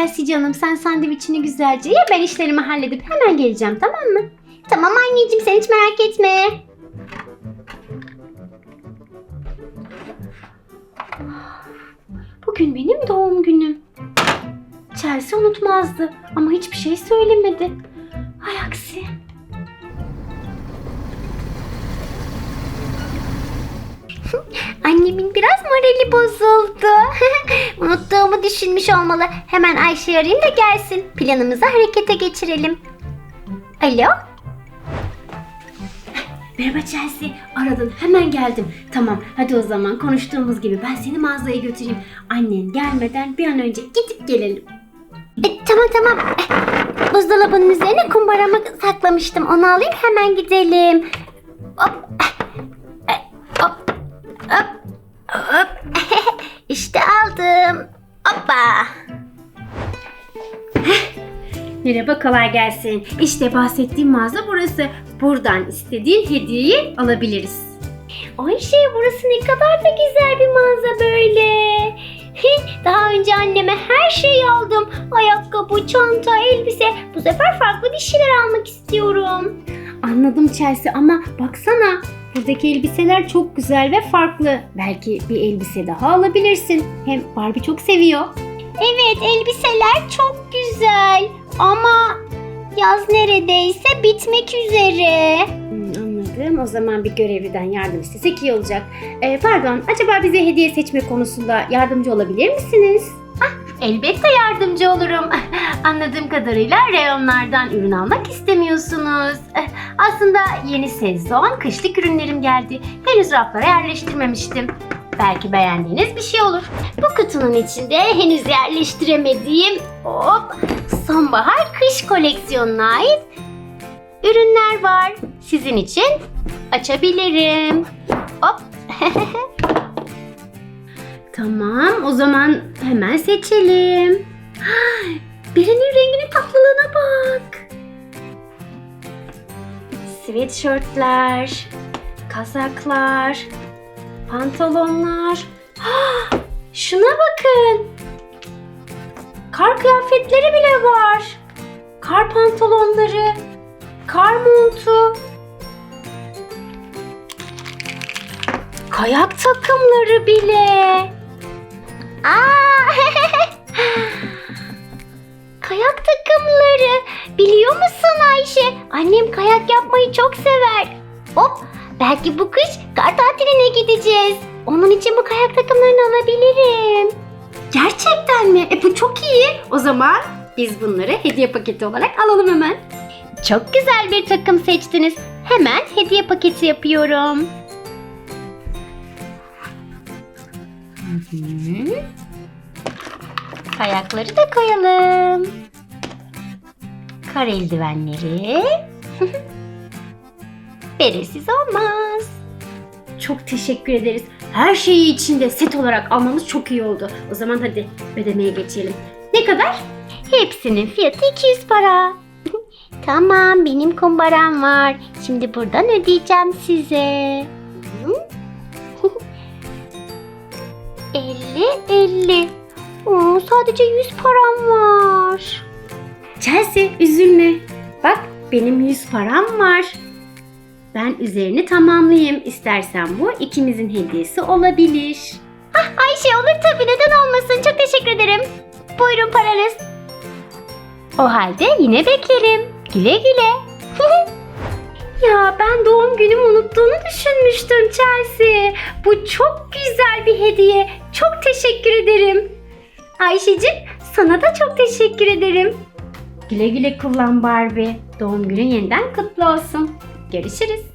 Chelsea canım sen sandviçini güzelce ye ben işlerimi halledip hemen geleceğim tamam mı? Tamam anneciğim sen hiç merak etme. Bugün benim doğum günüm. Chelsea unutmazdı ama hiçbir şey söylemedi. Hay aksi. Annemin biraz morali bozuldu. Unuttuğumu düşünmüş olmalı. Hemen Ayşe arayayım da gelsin. Planımızı harekete geçirelim. Alo? Merhaba Chelsea. Aradın. Hemen geldim. Tamam. Hadi o zaman konuştuğumuz gibi ben seni mağazaya götüreyim. Annen gelmeden bir an önce gidip gelelim. E, tamam tamam. E, buzdolabının üzerine kumbaramı saklamıştım. Onu alayım hemen gidelim. Hop. E, hop. Hop. Merhaba kolay gelsin. İşte bahsettiğim mağaza burası. Buradan istediğin hediyeyi alabiliriz. Ayşe burası ne kadar da güzel bir mağaza böyle. Daha önce anneme her şeyi aldım. Ayakkabı, çanta, elbise. Bu sefer farklı bir şeyler almak istiyorum. Anladım Chelsea ama baksana. Buradaki elbiseler çok güzel ve farklı. Belki bir elbise daha alabilirsin. Hem Barbie çok seviyor. Evet elbiseler çok güzel ama yaz neredeyse bitmek üzere. Hmm, anladım. O zaman bir görevliden yardım istesek iyi olacak. Ee, pardon, acaba bize hediye seçme konusunda yardımcı olabilir misiniz? Ah, elbette yardımcı olurum. Anladığım kadarıyla reyonlardan ürün almak istemiyorsunuz. Eh, Aslında yeni sezon kışlık ürünlerim geldi. Henüz raflara yerleştirmemiştim. Belki beğendiğiniz bir şey olur. Bu kutunun içinde henüz yerleştiremediğim hop sonbahar kış koleksiyonuna ait ürünler var. Sizin için açabilirim. Hop. tamam o zaman hemen seçelim. Birinin renginin tatlılığına bak. Sweatshirtler, kazaklar, pantolonlar. Şuna bakın. Kar kıyafetleri bile var. Kar pantolonları, kar montu. Kayak takımları bile. Aa! kayak takımları. Biliyor musun Ayşe? Annem kayak yapmayı çok sever. Hop, belki bu kış kar tatiline gideceğiz. Onun için bu kayak takımlarını alabilirim. Gerçekten mi? E bu çok iyi. O zaman biz bunları hediye paketi olarak alalım hemen. Çok güzel bir takım seçtiniz. Hemen hediye paketi yapıyorum. Hı hı. Kayakları da koyalım. Kar eldivenleri. Beresiz olmaz. Çok teşekkür ederiz. Her şeyi içinde set olarak almamız çok iyi oldu. O zaman hadi ödemeye geçelim. Ne kadar? Hepsinin fiyatı 200 para. tamam benim kumbaram var. Şimdi buradan ödeyeceğim size. 50 50. Oo, sadece 100 param var. Chelsea üzülme. Bak benim 100 param var. Ben üzerini tamamlayayım. İstersen bu ikimizin hediyesi olabilir. Ah Ayşe olur tabii neden olmasın. Çok. Buyurun paranız. O halde yine beklerim. Güle güle. ya ben doğum günümü unuttuğunu düşünmüştüm Chelsea. Bu çok güzel bir hediye. Çok teşekkür ederim. Ayşecik sana da çok teşekkür ederim. Güle güle kullan Barbie. Doğum günün yeniden kutlu olsun. Görüşürüz.